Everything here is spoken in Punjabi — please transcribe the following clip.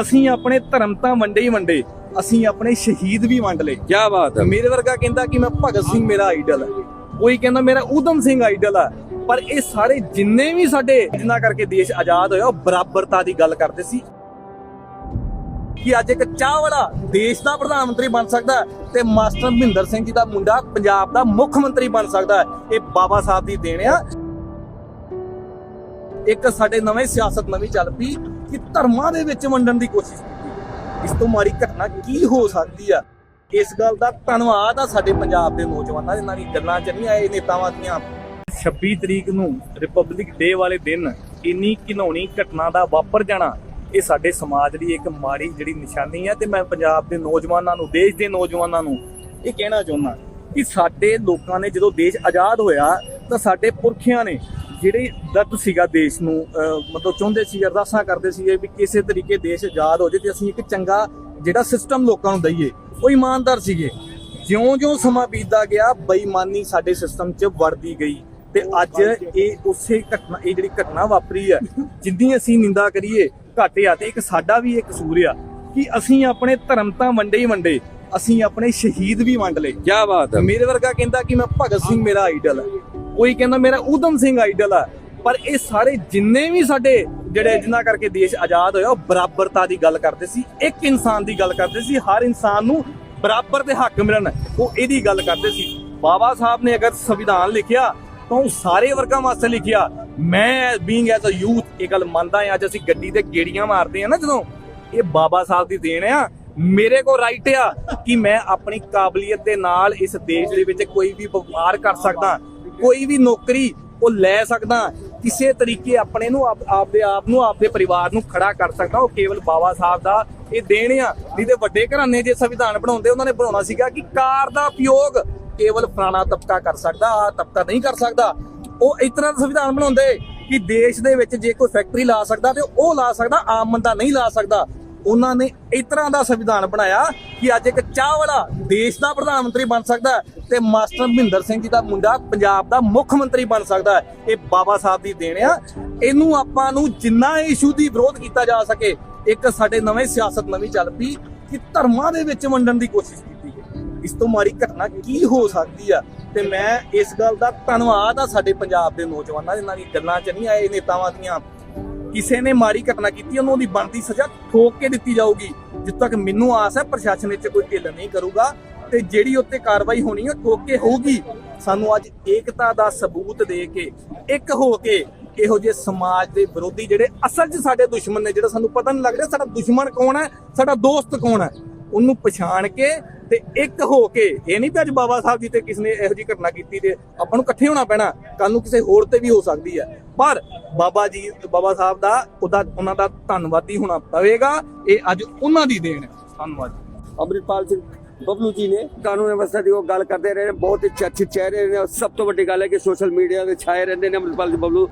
ਅਸੀਂ ਆਪਣੇ ਧਰਮ ਤਾਂ ਵੰਡੇ ਹੀ ਵੰਡੇ ਅਸੀਂ ਆਪਣੇ ਸ਼ਹੀਦ ਵੀ ਵੰਡ ਲਏ। ਕੀ ਬਾਤ ਹੈ। ਮੇਰੇ ਵਰਗਾ ਕਹਿੰਦਾ ਕਿ ਮੈਂ ਭਗਤ ਸਿੰਘ ਮੇਰਾ ਆਈਡਲ ਹੈ। ਕੋਈ ਕਹਿੰਦਾ ਮੇਰਾ ਊਧਮ ਸਿੰਘ ਆਈਡਲ ਹੈ। ਪਰ ਇਹ ਸਾਰੇ ਜਿੰਨੇ ਵੀ ਸਾਡੇ ਜਿੰਨਾ ਕਰਕੇ ਦੇਸ਼ ਆਜ਼ਾਦ ਹੋਇਆ ਉਹ ਬਰਾਬਰਤਾ ਦੀ ਗੱਲ ਕਰਦੇ ਸੀ। ਕਿ ਅੱਜ ਇੱਕ ਚਾਹ ਵਾਲਾ ਦੇਸ਼ ਦਾ ਪ੍ਰਧਾਨ ਮੰਤਰੀ ਬਣ ਸਕਦਾ ਤੇ ਮਾਸਟਰ ਮਹਿੰਦਰ ਸਿੰਘ ਜੀ ਦਾ ਮੁੰਡਾ ਪੰਜਾਬ ਦਾ ਮੁੱਖ ਮੰਤਰੀ ਬਣ ਸਕਦਾ ਇਹ ਬਾਬਾ ਸਾਹਿਬ ਦੀ ਦੇਣ ਆ। ਇੱਕ ਸਾਡੇ ਨਵੇਂ ਸਿਆਸਤ ਨਵੀਂ ਚੱਲ ਪਈ ਕਿ ਧਰਮਾਂ ਦੇ ਵਿੱਚ ਵੰਡਣ ਦੀ ਕੋਸ਼ਿਸ਼ ਕੀਤੀ ਇਸ ਤੋਂ ਮਾੜੀ ਘਟਨਾ ਕੀ ਹੋ ਸਕਦੀ ਆ? ਇਸ ਗੱਲ ਦਾ ਧੰਨਵਾਦ ਆ ਸਾਡੇ ਪੰਜਾਬ ਦੇ ਨੌਜਵਾਨਾਂ ਜਿਨ੍ਹਾਂ ਦੀ ਗੱਲਾਂ ਚ ਨਹੀਂ ਨੇਤਾਵਾਂ ਦੀਆਂ। 26 ਤਰੀਕ ਨੂੰ ਰਿਪਬਲਿਕ ਡੇ ਵਾਲੇ ਦਿਨ ਇੰਨੀ ਘਿਨਾਉਣੀ ਘਟਨਾ ਦਾ ਵਾਪਰ ਜਾਣਾ, ਇਹ ਸਾਡੇ ਸਮਾਜ ਦੀ ਇੱਕ ਮਾੜੀ ਜਿਹੜੀ ਨਿਸ਼ਾਨੀ ਹੈ ਤੇ ਮੈਂ ਪੰਜਾਬ ਦੇ ਨੌਜਵਾਨਾਂ ਨੂੰ, ਦੇਸ਼ ਦੇ ਨੌਜਵਾਨਾਂ ਨੂੰ ਇਹ ਕਹਿਣਾ ਚਾਹੁੰਦਾ ਕਿ ਸਾਡੇ ਲੋਕਾਂ ਨੇ ਜਦੋਂ ਦੇਸ਼ ਆਜ਼ਾਦ ਹੋਇਆ ਤਾਂ ਸਾਡੇ ਪੁਰਖਿਆਂ ਨੇ ਜਿਹੜੇ ਦਰਦ ਸੀਗਾ ਦੇਸ਼ ਨੂੰ ਮਤਲਬ ਚਾਹੁੰਦੇ ਸੀ ਅਰਦਾਸਾਂ ਕਰਦੇ ਸੀ ਵੀ ਕਿਸੇ ਤਰੀਕੇ ਦੇਸ਼ ਆਜ਼ਾਦ ਹੋ ਜਾਏ ਤੇ ਅਸੀਂ ਇੱਕ ਚੰਗਾ ਜਿਹੜਾ ਸਿਸਟਮ ਲੋਕਾਂ ਨੂੰ ਦਈਏ ਉਹ ਇਮਾਨਦਾਰ ਸੀਗੇ। ਜਿਉਂ-ਜਿਉਂ ਸਮਾਂ ਬੀਤਦਾ ਗਿਆ ਬੇਈਮਾਨੀ ਸਾਡੇ ਸਿਸਟਮ 'ਚ ਵੜਦੀ ਗਈ ਤੇ ਅੱਜ ਇਹ ਉਸੇ ਘਟਨਾ ਇਹ ਜਿਹੜੀ ਘਟਨਾ ਵਾਪਰੀ ਹੈ ਜਿੰਨੀ ਅਸੀਂ ਨਿੰਦਾ ਕਰੀਏ ਘੱਟ ਆ ਤੇ ਇੱਕ ਸਾਡਾ ਵੀ ਇੱਕ ਕਸੂਰ ਆ ਕਿ ਅਸੀਂ ਆਪਣੇ ਧਰਮ ਤਾਂ ਵੰਡੇ ਹੀ ਵੰਡੇ ਅਸੀਂ ਆਪਣੇ ਸ਼ਹੀਦ ਵੀ ਵੰਡ ਲਏ। ਕੀ ਬਾਤ ਹੈ ਮੇਰੇ ਵਰਗਾ ਕਹਿੰਦਾ ਕਿ ਮੈਂ ਭਗਤ ਸਿੰਘ ਮੇਰਾ ਆਈਡਲ ਹੈ ਕੋਈ ਕਹਿੰਦਾ ਮੇਰਾ ਊਧਮ ਸਿੰਘ ਆਈਡਲ ਆ। ਪਰ ਇਹ ਸਾਰੇ ਜਿੰਨੇ ਵੀ ਸਾਡੇ ਜਿਹੜੇ ਜਿਨ੍ਹਾਂ ਕਰਕੇ ਦੇਸ਼ ਆਜ਼ਾਦ ਹੋਇਆ, ਉਹ ਬਰਾਬਰਤਾ ਦੀ ਗੱਲ ਕਰਦੇ ਸੀ, ਇੱਕ ਇਨਸਾਨ ਦੀ ਗੱਲ ਕਰਦੇ ਸੀ, ਹਰ ਇਨਸਾਨ ਨੂੰ ਬਰਾਬਰ ਦੇ ਹੱਕ ਮਿਲਣ, ਉਹ ਇਹਦੀ ਗੱਲ ਕਰਦੇ ਸੀ। ਬਾਬਾ ਸਾਹਿਬ ਨੇ ਅਗਰ ਸੰਵਿਧਾਨ ਲਿਖਿਆ, ਤਾਂ ਉਹ ਸਾਰੇ ਵਰਗਾਂ ਵਾਸਤੇ ਲਿਖਿਆ। ਮੈਂ ਬੀਇੰਗ ਐਜ਼ ਅ ਯੂਥ ਇਹ ਗੱਲ ਮੰਨਦਾ ਹਾਂ, ਅੱਜ ਅਸੀਂ ਗੱਡੀ ਤੇ ਗੇੜੀਆਂ ਮਾਰਦੇ ਆ ਨਾ ਜਦੋਂ, ਇਹ ਬਾਬਾ ਸਾਹਿਬ ਦੀ ਦੇਣ ਆ। ਮੇਰੇ ਕੋਲ ਰਾਈਟ ਆ ਕਿ ਮੈਂ ਆਪਣੀ ਕਾਬਲੀਅਤ ਦੇ ਨਾਲ ਇਸ ਦੇਸ਼ ਦੇ ਵਿੱਚ ਕੋਈ ਵੀ ਵਪਾਰ ਕਰ ਸਕਦਾ। ਕੋਈ ਵੀ ਨੌਕਰੀ ਉਹ ਲੈ ਸਕਦਾ, ਕਿਸੇ ਤਰੀਕੇ ਆਪਣੇ ਨੂੰ ਆਪ- ਆਪਦੇ ਆਪ ਨੂੰ, ਆਪਦੇ ਪਰਿਵਾਰ ਨੂੰ ਖੜਾ ਕਰ ਸਕਦਾ। ਉਹ ਕੇਵਲ ਬਾਬਾ ਸਾਹਿਬ ਦਾ ਇਹ ਦੇਣ ਆ ਨਹੀਂ ਤੇ ਵੱਡੇ ਘਰਾਣੇ ਜੇ ਸੰਵਿਧਾਨ ਬਣਾਉਂਦੇ, ਉਹਨਾਂ ਨੇ ਬਣਾਉਣਾ ਸੀਗਾ ਕਿ ਕਾਰ ਦਾ ਉਪਯੋਗ ਕੇਵਲ ਫਲਾਣਾ ਤਬਕਾ ਕਰ ਸਕਦਾ ਆ ਤਬਕਾ ਨਹੀਂ ਕਰ ਸਕਦਾ। ਉਹ ਇਸ ਤਰ੍ਹਾਂ ਦਾ ਸੰਵਿਧਾਨ ਬਣਾਉਂਦੇ ਕਿ ਦੇਸ਼ ਦੇ ਵਿੱਚ ਜੇ ਕੋਈ ਫੈਕਟਰੀ ਲਾ ਸਕਦਾ ਤੇ ਉਹ ਲਾ ਸਕਦਾ, ਆਮ ਬੰਦਾ ਨਹੀਂ ਲਾ ਸਕਦਾ। ਉਹਨਾਂ ਨੇ ਇਸ ਤਰ੍ਹਾਂ ਦਾ ਸੰਵਿਧਾਨ ਬਣਾਇਆ ਕਿ ਅੱਜ ਇੱਕ ਚਾਹ ਵਾਲਾ ਦੇਸ਼ ਦਾ ਪ੍ਰਧਾਨ ਮੰਤਰੀ ਬਣ ਸਕਦਾ ਤੇ ਮਾਸਟਰ ਮਹਿੰਦਰ ਸਿੰਘ ਜੀ ਦਾ ਮੁੰਡਾ ਪੰਜਾਬ ਦਾ ਮੁੱਖ ਮੰਤਰੀ ਬਣ ਸਕਦਾ ਇਹ ਬਾਬਾ ਸਾਹਿਬ ਦੀ ਦੇਣ ਆ। ਇਹਨੂੰ ਆਪਾਂ ਨੂੰ ਜਿੰਨਾ ਇਸ਼ੂ ਦੀ ਵਿਰੋਧ ਕੀਤਾ ਜਾ ਸਕੇ, ਇੱਕ ਸਾਡੇ ਨਵੇਂ ਸਿਆਸਤ ਨਵੀਂ ਚੱਲ ਪਈ ਕਿ ਧਰਮਾਂ ਦੇ ਵਿੱਚ ਵੰਡਣ ਦੀ ਕੋਸ਼ਿਸ਼ ਕੀਤੀ ਹੈ। ਇਸ ਤੋਂ ਮਾੜੀ ਘਟਨਾ ਕੀ ਹੋ ਸਕਦੀ ਆ? ਤੇ ਮੈਂ ਇਸ ਗੱਲ ਦਾ ਧੰਨਵਾਦ ਆ ਸਾਡੇ ਪੰਜਾਬ ਦੇ ਨੌਜਵਾਨਾਂ ਜਿਨ੍ਹਾਂ ਦੀ ਗੱਲਾਂ ਚ ਨਹੀਂ ਆਏ, ਨੇਤਾਵਾਂ ਦੀਆਂ। ਕਿਸੇ ਨੇ ਮਾੜੀ ਘਟਨਾ ਕੀਤੀ, ਉਹਨੂੰ ਉਹਦੀ ਬਣਦੀ ਸਜ਼ਾ ਠੋਕ ਕੇ ਦਿੱਤੀ ਜਾਊਗੀ। ਜਿੱਦ ਤੱਕ ਮੈਨੂੰ ਆਸ ਹੈ, ਪ੍ਰਸ਼ਾਸਨ ਵਿੱਚ ਕੋਈ ਢਿੱਲ ਨਹੀਂ ਕਰੂਗਾ ਤੇ ਜਿਹੜੀ ਉੱਤੇ ਕਾਰਵਾਈ ਹੋਣੀ ਹੈ ਠੋਕ ਕੇ ਹੋਊਗੀ। ਸਾਨੂੰ ਅੱਜ ਏਕਤਾ ਦਾ ਸਬੂਤ ਦੇ ਕੇ, ਇੱਕ ਹੋ ਕੇ ਇਹੋ ਜਿਹੇ ਸਮਾਜ ਦੇ ਵਿਰੋਧੀ ਜਿਹੜੇ ਅਸਲ 'ਚ ਸਾਡੇ ਦੁਸ਼ਮਣ ਨੇ, ਜਿਹੜਾ ਸਾਨੂੰ ਪਤਾ ਨਹੀਂ ਲੱਗ ਰਿਹਾ ਸਾਡਾ ਦੁਸ਼ਮਣ ਕੌਣ ਹੈ, ਸਾਡਾ ਦੋਸਤ ਕੌਣ ਹੈ, ਉਹਨੂੰ ਪਛਾਣ ਕੇ ਤੇ ਇੱਕ ਹੋ ਕੇ ਇਹ ਨਹੀਂ ਵੀ ਅੱਜ ਬਾਬਾ ਸਾਹਿਬ ਜੀ ਤੇ ਕਿਸ ਨੇ ਇਹੋ ਜਿਹੀ ਘਟਨਾ ਕੀਤੀ ਤੇ ਆਪਾਂ ਨੂੰ ਇਕੱਠੇ ਹੋਣਾ ਪੈਣਾ ਕੱਲ ਨੂੰ ਕਿਸੇ ਹੋਰ ਤੇ ਵੀ ਹੋ ਸਕਦੀ ਹੈ। ਪਰ ਬਾਬਾ ਜੀ, ਬਾਬਾ ਸਾਹਿਬ ਦਾ ਉਹਦਾ, ਉਹਨਾਂ ਦਾ ਧੰਨਵਾਦੀ ਹੋਣਾ ਪਵੇਗਾ, ਇਹ ਅੱਜ ਉਹਨਾਂ ਦੀ ਦੇਣ ਹੈ। ਧੰਨਵਾਦ ਅੰਮ੍ਰਿਤਪਾਲ ਸਿੰਘ ਬਬਲੂ ਜੀ ਨੇ ਕਾਨੂੰਨ ਵਿਵਸਥਾ ਦੀ ਉਹ ਗੱਲ ਕਰਦੇ ਰਹੇ ਨੇ ਬਹੁਤ ਹੀ ਚਰਚਿਤ ਚਿਹਰੇ ਨੇ ਸਭ ਤੋਂ ਵੱਡੀ ਗੱਲ ਹੈ ਕਿ ਸੋਸ਼ਲ ਮੀਡੀਆ ਤੇ ਛਾਏ ਰਹਿੰਦੇ ਨੇ ਅੰਮ੍ਰਿਤਪਾਲ ਸਿੰਘ ਬਬਲੂ।